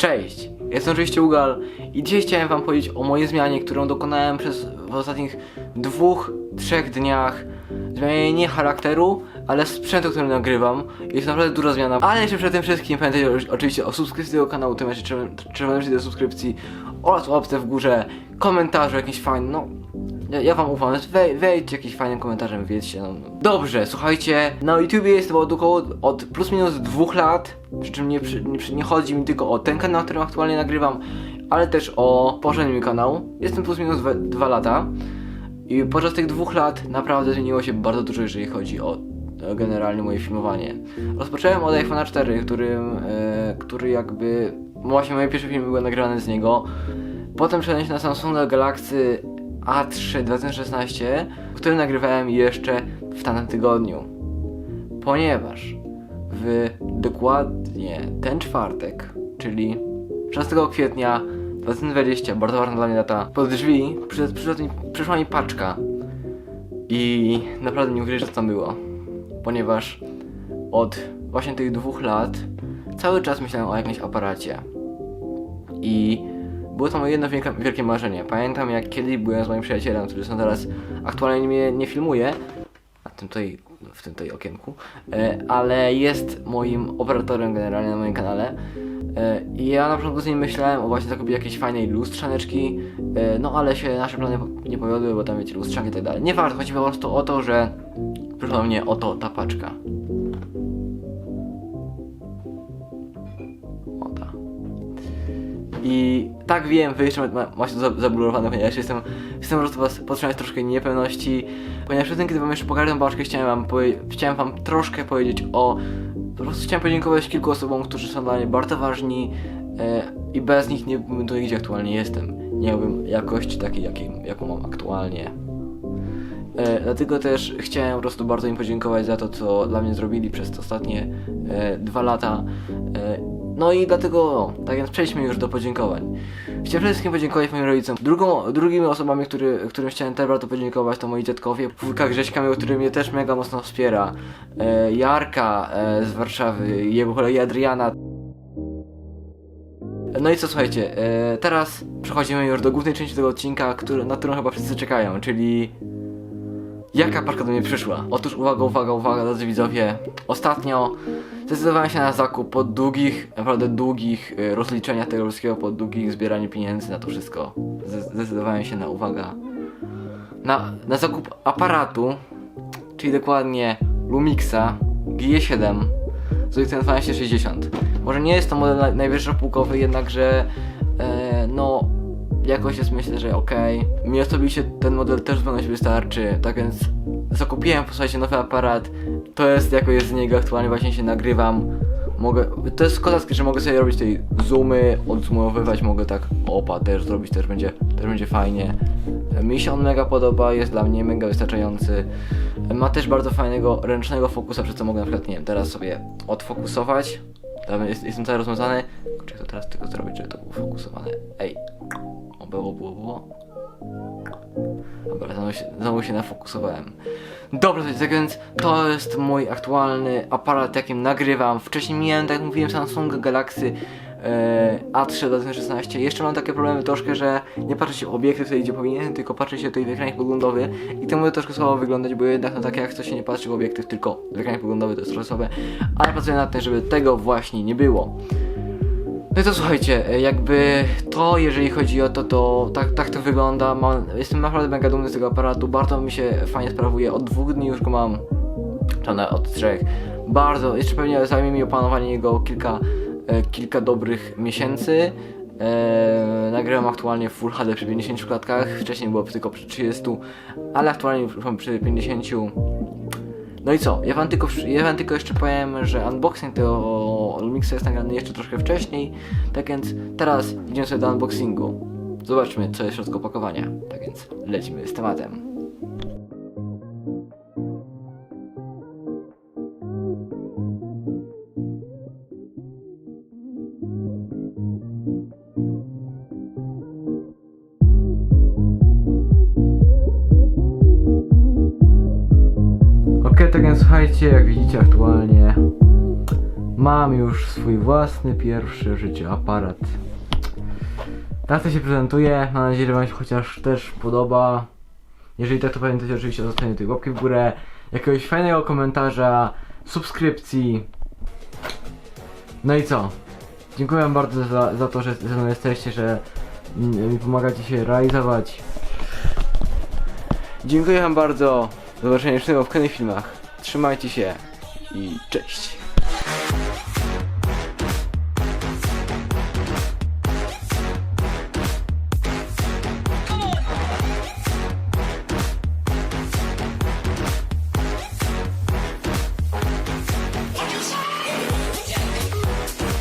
Cześć, jestem oczywiście Ugal i dzisiaj chciałem wam powiedzieć o mojej zmianie, którą dokonałem przez w ostatnich dwóch, trzech dniach. Zmianie nie charakteru, ale sprzętu, który nagrywam. Jest naprawdę duża zmiana. Ale jeszcze przed tym wszystkim pamiętajcie o- oczywiście o subskrypcji tego kanału, tym jeszcze czerwonym do subskrypcji oraz łapce w górze, komentarze jakieś fajne, no ja, ja wam ufam, więc wej, wejdźcie jakieś fajnym komentarzem, wiedzcie. No. Dobrze, słuchajcie, na YouTubie jest to od około od plus minus dwóch lat, przy czym nie, nie, nie chodzi mi tylko o ten kanał, którym aktualnie nagrywam, ale też o poprzedni kanał. Jestem plus minus dwa, lata i podczas tych dwóch lat naprawdę zmieniło się bardzo dużo, jeżeli chodzi o e, generalnie moje filmowanie. Rozpocząłem od iPhone'a 4, którym, e, który jakby, właśnie moje pierwsze filmy były nagrywane z niego. Potem przeniosłem się na Samsunga Galaxy A3 2016, który nagrywałem jeszcze w tamtym tygodniu. Ponieważ w dokładnie ten czwartek, czyli 16 kwietnia 2020, bardzo ważna dla mnie data, pod drzwi przyszedł, przyszedł, przyszła mi paczka i naprawdę nie uwierzysz co tam było. Ponieważ od właśnie tych dwóch lat cały czas myślałem o jakimś aparacie. I było to moje jedno wielkie, wielkie marzenie. Pamiętam jak kiedyś byłem z moim przyjacielem, który są teraz aktualnie mnie nie filmuje, na tym tutaj, w tym tutaj okienku, e, ale jest moim operatorem generalnie na moim kanale. E, I ja na początku z nim myślałem o właśnie zakupie jakiejś fajnej lustrzaneczki, e, no ale się nasze plany nie powiodły, bo tam wiecie, lustrzanki i tak dalej. Nie warto, chodzi po prostu o to, że przyszła mnie oto ta paczka. I tak wiem, wy jeszcze ma- macie to za- zablurowane, ponieważ jestem, jestem po prostu was podtrzymać troszkę niepewności, ponieważ tym, kiedy wam jeszcze pokażę paczkę, chciałem wam, chciałem wam troszkę powiedzieć o... Po prostu chciałem podziękować kilku osobom, którzy są dla mnie bardzo ważni e, i bez nich nie byłbym tu gdzie aktualnie jestem. Nie miałbym jakości takiej, jakiej, jaką mam aktualnie. E, dlatego też chciałem po prostu bardzo im podziękować za to, co dla mnie zrobili przez te ostatnie e, dwa lata. E, no i dlatego, tak więc przejdźmy już do podziękowań. Chciałem przede wszystkim podziękować moim rodzicom. Drugą, drugimi osobami, który, którym chciałem też bardzo podziękować, to moi dziadkowie. Wujka Grześka, który mnie też mega mocno wspiera. E, Jarka e, z Warszawy, jego kolegi Adriana. No i co słuchajcie, e, teraz przechodzimy już do głównej części tego odcinka, który, na którą chyba wszyscy czekają, czyli Jaka paczka do mnie przyszła? Otóż uwaga, uwaga, uwaga, drodzy widzowie. Ostatnio zdecydowałem się na zakup po długich, naprawdę długich y, rozliczeniach tego wszystkiego, po długich zbieraniu pieniędzy na to wszystko. Zde- Zdecydowałem się na, uwaga, na, na zakup aparatu, czyli dokładnie Lumixa G7 z Odyssey 1260. Może nie jest to model naj- najwyższo półkowy, jednakże e, no jakoś jest myślę, że okej. Mi osobiście ten model też zupełnie wystarczy, tak więc zakupiłem posłuchajcie nowy aparat. To jest jako jest z niego aktualnie właśnie się nagrywam. Mogę, to jest kozackie, że mogę sobie robić tutaj zoomy, odzumowywać, mogę tak opa też zrobić, też będzie, też będzie fajnie. Mi się on mega podoba, jest dla mnie mega wystarczający. Ma też bardzo fajnego ręcznego fokusa, przez co mogę na przykład, nie wiem, teraz sobie odfokusować. Jestem cały rozwiązany. Kurczę, to teraz tylko zrobić, żeby to było fokusowane. Ej. Było, było, było. Dobra, znowu się, znowu się nafokusowałem. Dobrze, to tak więc to jest mój aktualny aparat, jakim nagrywam. Wcześniej miałem, tak jak mówiłem, Samsung Galaxy e, A3 2016. Jeszcze mam takie problemy troszkę, że nie patrzę się w obiektyw tutaj, gdzie powinien, tylko patrzę się tutaj w ekranie poglądowy i to może troszkę słabo wyglądać, bo jednak no tak jak to się nie patrzy w obiektyw, tylko w ekranie poglądowy to jest trochę słabe, ale pracuję nad tym, żeby tego właśnie nie było. No to słuchajcie, e, jakby to, jeżeli chodzi o to, to tak, tak to wygląda. Mam, jestem naprawdę mega dumny z tego aparatu, bardzo mi się fajnie sprawuje. Od dwóch dni już go mam, czy nawet od trzech. Bardzo, jeszcze pewnie zajmie mi opanowanie jego kilka, e, kilka dobrych miesięcy. E, nagrywam aktualnie w Full HD przy 50 klatkach, wcześniej było tylko przy 30, ale aktualnie mam przy 50. No i co? Ja wam tylko, ja wam tylko jeszcze powiem, że unboxing tego Lumixa jest nagrany jeszcze troszkę wcześniej. Tak więc teraz idziemy sobie do unboxingu. Zobaczmy, co jest w środku opakowania. Tak więc lecimy z tematem. Tak więc słuchajcie, jak widzicie aktualnie mam już swój własny pierwszy w życiu aparat. Tak to się prezentuje. Mam nadzieję, że Wam się chociaż też podoba. Jeżeli tak, to pamiętajcie oczywiście o zostawieniu tej łapki w górę, jakiegoś fajnego komentarza, subskrypcji. No i co? Dziękuję Wam bardzo za, za to, że ze mną jesteście, że mi pomagacie się realizować. Dziękuję Wam bardzo. Do zobaczenia już w kolejnych filmach. Trzymajcie się i cześć.